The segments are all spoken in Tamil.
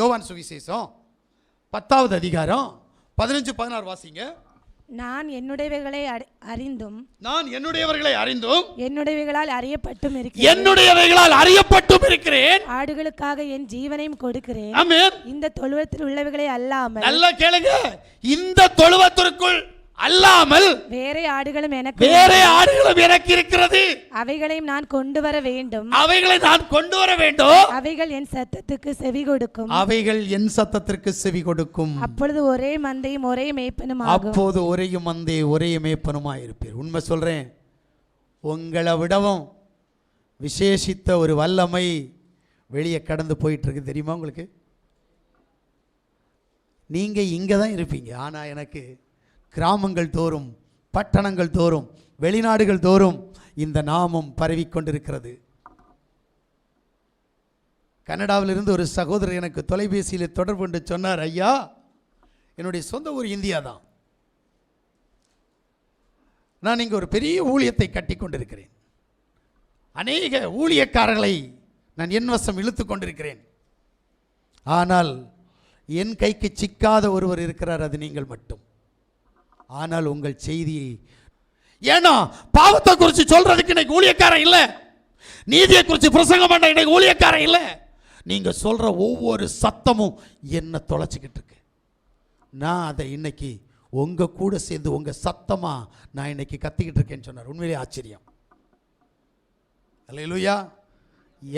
யோவான் சுவிசேஷம் பத்தாவது அதிகாரம் பதினஞ்சு பதினாறு வாசிங்க. நான் என்னுடையவைகளை அறி- அறிந்தும் நான் என்னுடையவர்களை அறிந்தும் என்னுடையவைகளால் அறியப்பட்டும் இருக்கிறேன். என்னுடையவைகளால் அறியப்பட்டும் இருக்கிறேன். ஆடுகளுக்காக என் ஜீவனையும் கொடுக்கிறேன். ஆமென். இந்த தொழுவத்தில் உள்ளவைகளை அல்லாமல் நல்லா கேளுங்க. இந்த தொழுவத்திற்குள் அல்லாமல் வேற ஆடுகளும் எனக்கு வேற ஆடுகளும் எனக்கு இருக்கிறது. அவைகளையும் நான் கொண்டு வர வேண்டும். அவைகளை நான் கொண்டு வர வேண்டும். அவைகள் என் சத்தத்துக்கு செவி கொடுக்கும். அவைகள் என் சத்தத்திற்கு செவி கொடுக்கும். அப்பொழுது ஒரே மந்தையும் ஒரே மேய்ப்பனும் அப்போது ஒரேயும் மந்தே ஒரே மேய்ப்பனுமாய் இருப்பீர் உண்மை சொல்றேன். உங்களை விடவும் விசேஷித்த ஒரு வல்லமை வெளியே கடந்து போயிட்டு இருக்கு தெரியுமா உங்களுக்கு? நீங்க இங்கே தான் இருப்பீங்க. ஆனா எனக்கு கிராமங்கள் தோறும் பட்டணங்கள் தோறும் வெளிநாடுகள் தோறும் இந்த நாமம் பரவிக்கொண்டிருக்கிறது கனடாவிலிருந்து ஒரு சகோதரர் எனக்கு தொலைபேசியில் தொடர்பு கொண்டு சொன்னார் ஐயா என்னுடைய சொந்த ஊர் இந்தியா தான். நான் இங்கே ஒரு பெரிய ஊழியத்தை கட்டி கொண்டிருக்கிறேன். அநேக ஊழியக்காரர்களை நான் என் வசம் இழுத்து கொண்டிருக்கிறேன். ஆனால் என் கைக்கு சிக்காத ஒருவர் இருக்கிறார் அது நீங்கள் மட்டும். ஆனால் உங்கள் செய்தியை ஏன்னா பாவத்தை குறித்து சொல்றதுக்கு இன்னைக்கு ஊழியக்காரன் இல்லை. நீதியை குறித்து பிரசங்கம் பண்ண இன்னைக்கு ஊழியக்காரன் இல்லை. நீங்கள் சொல்கிற ஒவ்வொரு சத்தமும் என்னை தொலைச்சிக்கிட்டு இருக்கு. நான் அதை இன்னைக்கு உங்கள் கூட சேர்ந்து உங்கள் சத்தமாக நான் இன்னைக்கு கத்திக்கிட்டு இருக்கேன்னு சொன்னார். உண்மையிலே ஆச்சரியம். அல்லையா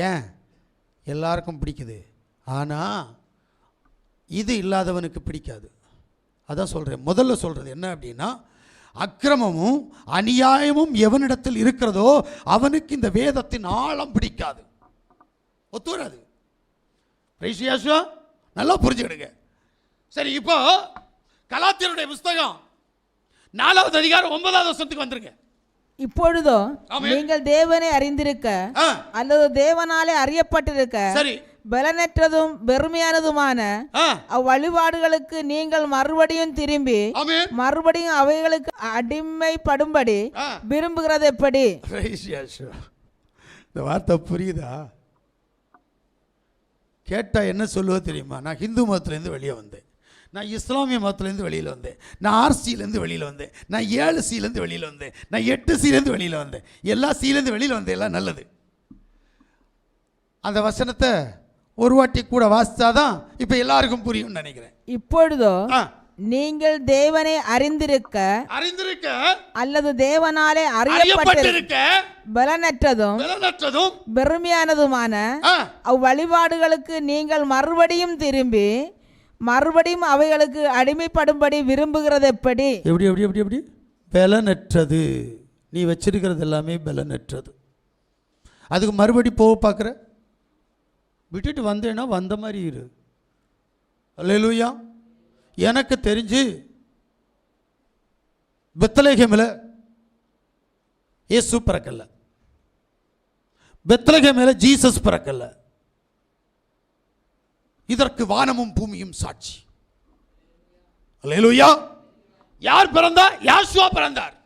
ஏன்? எல்லாருக்கும் பிடிக்குது. ஆனால் இது இல்லாதவனுக்கு பிடிக்காது. அதான் சொல்கிறேன் முதல்ல சொல்கிறது என்ன அப்படின்னா அக்கிரமமும் அநியாயமும் எவனிடத்தில் இருக்கிறதோ அவனுக்கு இந்த வேதத்தின் ஆழம் பிடிக்காது. ஒத்து வராது. ரைசியாசுவா நல்லா புரிஞ்சுக்கிடுங்க. சரி இப்போ கலாத்தியருடைய புஸ்தகம் நாலாவது அதிகாரம் ஒன்பதாவது வருஷத்துக்கு வந்துருங்க. இப்பொழுதோ. நீங்கள் தேவனை அறிந்திருக்க அல்லது தேவனாலே அறியப்பட்டிருக்க சரி. பலனற்றதும் வெறுமையானதுமான ஆ. அவ்வழிபாடுகளுக்கு நீங்கள் மறுபடியும் திரும்பி மறுபடியும் அவைகளுக்கு அடிமைப்படும்படி. விரும்புகிறது எப்படி. இந்த வார்த்தை புரியுதா? கேட்டால் என்ன சொல்லுவோ தெரியுமா? நான் ஹிந்து மதத்துலேருந்து வெளியே வந்தேன். நான் இஸ்லாமிய மதத்துலேருந்து வெளியில் வந்தேன். நான் ஆர்சியிலேருந்து வெளியில் வந்தேன். நான் ஏழு சிலேருந்து வெளியில் வந்தேன். நான் எட்டு சிலேருந்து வெளியில் வந்தேன். எல்லா சிலேருந்து வெளியில் வந்தேன். எல்லாம் நல்லது. அந்த வசனத்தை ஒரு வாட்டி கூட வாசித்தாதான் இப்போ எல்லாருக்கும் புரியும்னு நினைக்கிறேன். இப்பொழுதோ நீங்கள் தேவனை அறிந்திருக்க அறிந்திருக்க அல்லது தேவனாலே அறியப்பட்டிருக்க பலனற்றதும் பலனற்றதும் வெறுமையானதுமான ஆ. அவ்வழிபாடுகளுக்கு நீங்கள் மறுபடியும் திரும்பி மறுபடியும் அவைகளுக்கு அடிமைப்படும்படி விரும்புகிறது எப்படி? எப்படி எப்படி எப்படி எப்படி? பலனற்றது. நீ வச்சிருக்கிறது எல்லாமே பலனற்றது. அதுக்கு மறுபடி போக பார்க்குற? விட்டுட்டு வந்தேன்னா வந்த மாதிரி இரு. அல்லூயா எனக்கு தெரிஞ்சு பெத்தலேகமில் இயேசு பிறக்கல. பெத்தலேகமில் ஜீசஸ் பிறக்கல. இதற்கு வானமும் பூமியும் சாட்சி. அல்லூயா யார் பிறந்தா? யாசுவா பிறந்தார்.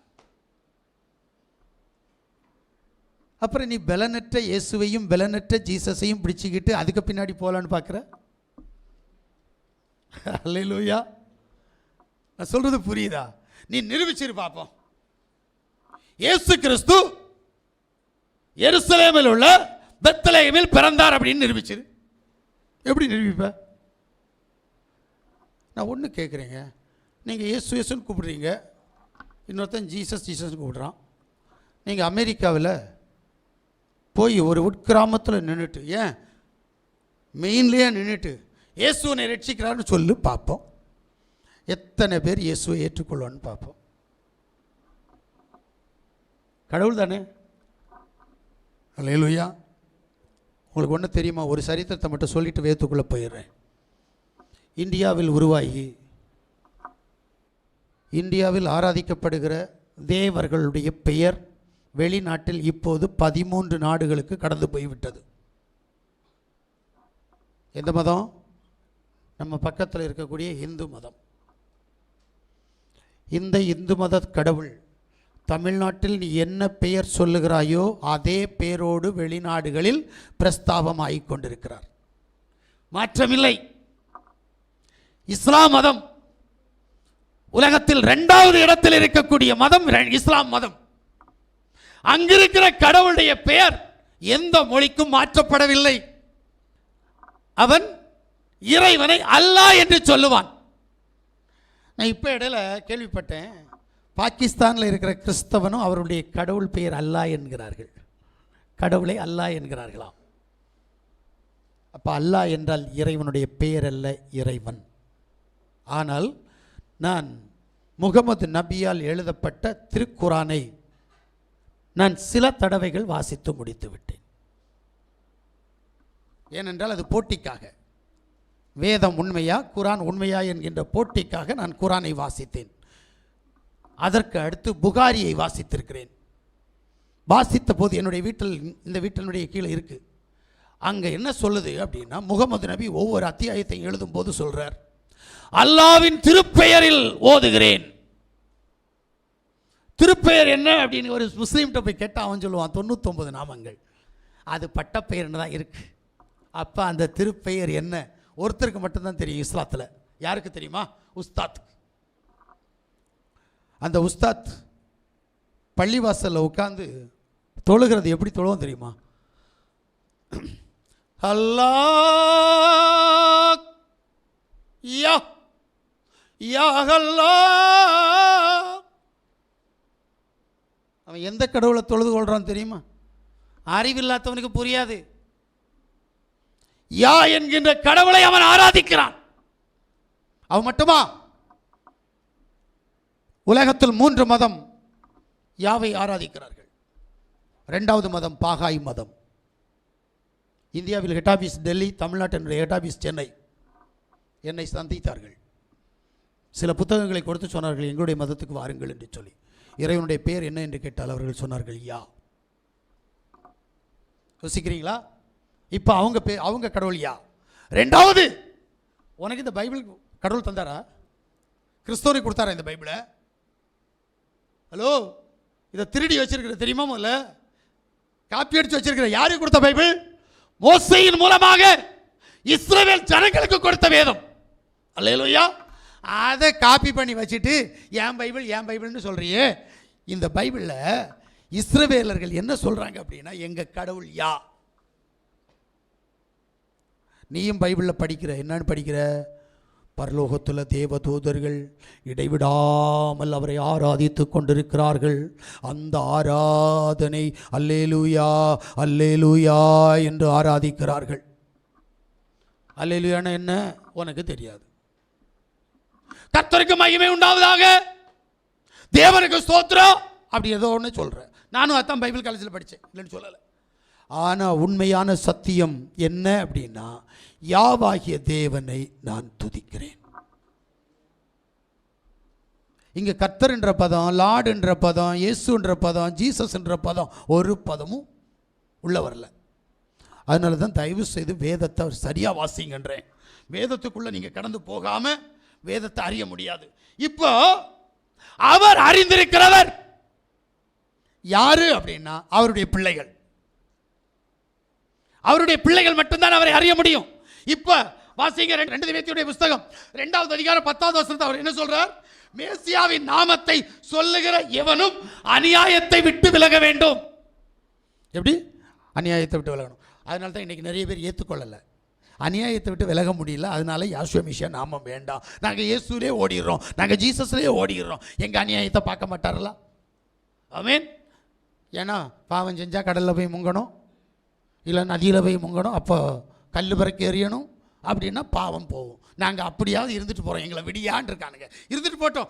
அப்புறம் நீ பலனற்ற இயேசுவையும் பலனற்ற ஜீசஸையும் பிடிச்சிக்கிட்டு அதுக்கு பின்னாடி போகலான்னு பார்க்குற? அல்லேலூயா நான் சொல்கிறது புரியுதா? நீ நிரூபிச்சிரு பார்ப்போம் இயேசு கிறிஸ்து எருசலேமில் உள்ள பெத்தலேமில் பிறந்தார் அப்படின்னு நிரூபிச்சிரு. எப்படி நிரூபிப்ப? நான் ஒன்று கேட்குறேங்க நீங்கள் இயேசு இயேசுன்னு கூப்பிடுறீங்க. இன்னொருத்தன் ஜீசஸ் ஜீசஸ்ன்னு கூப்பிடுறான். நீங்கள் அமெரிக்காவில் போய் ஒரு உட்கிராமத்தில் நின்றுட்டு ஏன்? மெயின்லேயே நின்றுட்டு இயேசுவனை ரட்சிக்கிறான்னு சொல்லி பார்ப்போம். எத்தனை பேர் இயேசுவை ஏற்றுக்கொள்வான்னு பார்ப்போம். கடவுள் தானே? அல்லேலூயா உங்களுக்கு ஒன்று தெரியுமா? ஒரு சரித்திரத்தை மட்டும் சொல்லிட்டு வேத்துக்குள்ளே போயிடுறேன். இந்தியாவில் உருவாகி இந்தியாவில் ஆராதிக்கப்படுகிற தேவர்களுடைய பெயர் வெளிநாட்டில் இப்போது பதிமூன்று நாடுகளுக்கு கடந்து போய்விட்டது. எந்த மதம்? நம்ம பக்கத்தில் இருக்கக்கூடிய இந்து மதம். இந்த இந்து மத கடவுள் தமிழ்நாட்டில் நீ என்ன பெயர் சொல்லுகிறாயோ அதே பெயரோடு வெளிநாடுகளில் பிரஸ்தாபமாகிக் கொண்டிருக்கிறார். மாற்றமில்லை. இஸ்லாம் மதம் உலகத்தில் இரண்டாவது இடத்தில் இருக்கக்கூடிய மதம் இஸ்லாம் மதம். அங்கிருக்கிற கடவுளுடைய பெயர் எந்த மொழிக்கும் மாற்றப்படவில்லை. அவன் இறைவனை அல்லா என்று சொல்லுவான். நான் இப்போ இடையில கேள்விப்பட்டேன். பாகிஸ்தானில் இருக்கிற கிறிஸ்தவனும் அவருடைய கடவுள் பெயர் அல்லா என்கிறார்கள். கடவுளை அல்லா என்கிறார்களாம். அப்போ அல்லா என்றால் இறைவனுடைய பெயர் அல்ல இறைவன். ஆனால் நான் முகமது நபியால் எழுதப்பட்ட திருக்குரானை நான் சில தடவைகள் வாசித்து முடித்து விட்டேன். ஏனென்றால் அது போட்டிக்காக. வேதம் உண்மையா குரான் உண்மையா என்கின்ற போட்டிக்காக நான் குரானை வாசித்தேன். அதற்கு அடுத்து புகாரியை வாசித்திருக்கிறேன். வாசித்த போது என்னுடைய வீட்டில் இந்த வீட்டினுடைய கீழே இருக்கு. அங்கே என்ன சொல்லுது அப்படின்னா முகமது நபி ஒவ்வொரு அத்தியாயத்தையும் எழுதும்போது சொல்றார் அல்லாவின் திருப்பெயரில் ஓதுகிறேன். திருப்பெயர் என்ன அப்படின்னு ஒரு முஸ்லீம்கிட்ட போய் கேட்டால் அவன் சொல்லுவான் தொண்ணூத்தொம்பது நாமங்கள். அது பட்டப்பெயர்னு தான் இருக்குது அப்போ அந்த திருப்பெயர் என்ன? ஒருத்தருக்கு மட்டும்தான் தெரியும் இஸ்லாத்தில். யாருக்கு தெரியுமா? உஸ்தாத். அந்த உஸ்தாத் பள்ளிவாசலில் உட்காந்து தொழுகிறது எப்படி தொழுவோம் தெரியுமா? அல்லாஹ் யா யா அல்லாஹ் அவன் எந்த கடவுளை தொழுது கொள்கிறான் தெரியுமா? அறிவில்லாதவனுக்கு புரியாது. யா என்கின்ற கடவுளை அவன் ஆராதிக்கிறான். அவன் மட்டுமா? உலகத்தில் மூன்று மதம் யாவை ஆராதிக்கிறார்கள்? ரெண்டாவது மதம் பாகாய் மதம். இந்தியாவில் ஹெட் ஆஃபீஸ் டெல்லி தமிழ்நாட்டினுடைய ஹெட் ஆஃபீஸ் சென்னை. என்னை சந்தித்தார்கள். சில புத்தகங்களை கொடுத்து சொன்னார்கள் எங்களுடைய மதத்துக்கு வாருங்கள் என்று சொல்லி. இறைவனுடைய பேர் என்ன என்று கேட்டால் அவர்கள் சொன்னார்கள் யா. யோசிக்கிறீங்களா இப்போ அவங்க பே அவங்க கடவுள் யா. ரெண்டாவது உனக்கு இந்த பைபிள் கடவுள் தந்தாரா? கிறிஸ்தவனுக்கு கொடுத்தாரா இந்த பைபிளை? ஹலோ இதை திருடி வச்சிருக்கிற தெரியுமா முதல்ல? காப்பி அடிச்சு வச்சிருக்கிற யாருக்கு கொடுத்த பைபிள்? மோசையின் மூலமாக இஸ்ரேல் ஜனங்களுக்கு கொடுத்த வேதம். அல்லையா அதை காப்பி பண்ணி வச்சுட்டு என் பைபிள் என் பைபிள்னு சொல்கிறியே இந்த பைபிளில் இஸ்ரவேலர்கள் என்ன சொல்கிறாங்க அப்படின்னா எங்கள் கடவுள் யா? நீயும் பைபிளில் படிக்கிற என்னன்னு படிக்கிற? பரலோகத்தில் தேவதூதர்கள் இடைவிடாமல் அவரை ஆராதித்து கொண்டிருக்கிறார்கள். அந்த ஆராதனை அல்லேலூயா அல்லேலூயா என்று ஆராதிக்கிறார்கள். அல்லேலூயானா என்ன? உனக்கு தெரியாது. கர்த்தருக்கு மகிமை உண்டாவதாக. தேவனுக்கு ஸ்தோத்திரம். அப்படி ஏதோ ஒன்று சொல்கிறேன் நானும் அதான் பைபிள் காலேஜில் படித்தேன் இல்லைன்னு சொல்லலை. ஆனால் உண்மையான சத்தியம் என்ன அப்படின்னா யாவாகிய தேவனை நான் துதிக்கிறேன். இங்கே கர்த்தர் என்ற பதம் லார்டு என்ற பதம் இயேசுன்ற பதம் ஜீசஸ் என்ற பதம் ஒரு பதமும் உள்ள வரல. அதனால தான் தயவு செய்து வேதத்தை சரியாக வாசிங்கன்றேன். வேதத்துக்குள்ளே நீங்கள் கடந்து போகாமல் வேதத்தை அறிய முடியாது. இப்போ அவர் அறிந்திருக்கிறவர் யாரு அப்படின்னா அவருடைய பிள்ளைகள். அவருடைய பிள்ளைகள் மட்டும்தான் அவரை அறிய முடியும். இப்போ வாசிங்க ரெண்டு- ரெண்டு புஸ்தகம் ரெண்டாவது அதிகாரம் பத்தாவது வருஷத்தை அவர் என்ன சொல்றார்? மேசியாவின் நாமத்தை சொல்லுகிற எவனும் அநியாயத்தை விட்டு விலக வேண்டும். எப்படி? அநியாயத்தை விட்டு விலகணும். அதனால தான் இன்னைக்கு நிறைய பேர் ஏற்றுக்கொள்ளலை அநியாயத்தை விட்டு விலக முடியல. அதனால யாசுவ மிஷியா நாமம் வேண்டாம். நாங்கள் இயேசுலே ஓடிடுறோம். நாங்கள் ஜீசஸ்லேயே ஓடிடுறோம். எங்கள் அநியாயத்தை பார்க்க மாட்டாரலா ஆமென். ஏன்னா பாவம் செஞ்சால் கடலில் போய் முங்கணும். இல்லை நதியில் போய் முங்கணும். அப்போ கல் பிறக்க எறியணும். அப்படின்னா பாவம் போகும். நாங்கள் அப்படியாவது இருந்துட்டு போகிறோம் எங்களை விடியான்னு இருக்கானுங்க. இருந்துட்டு போட்டோம்.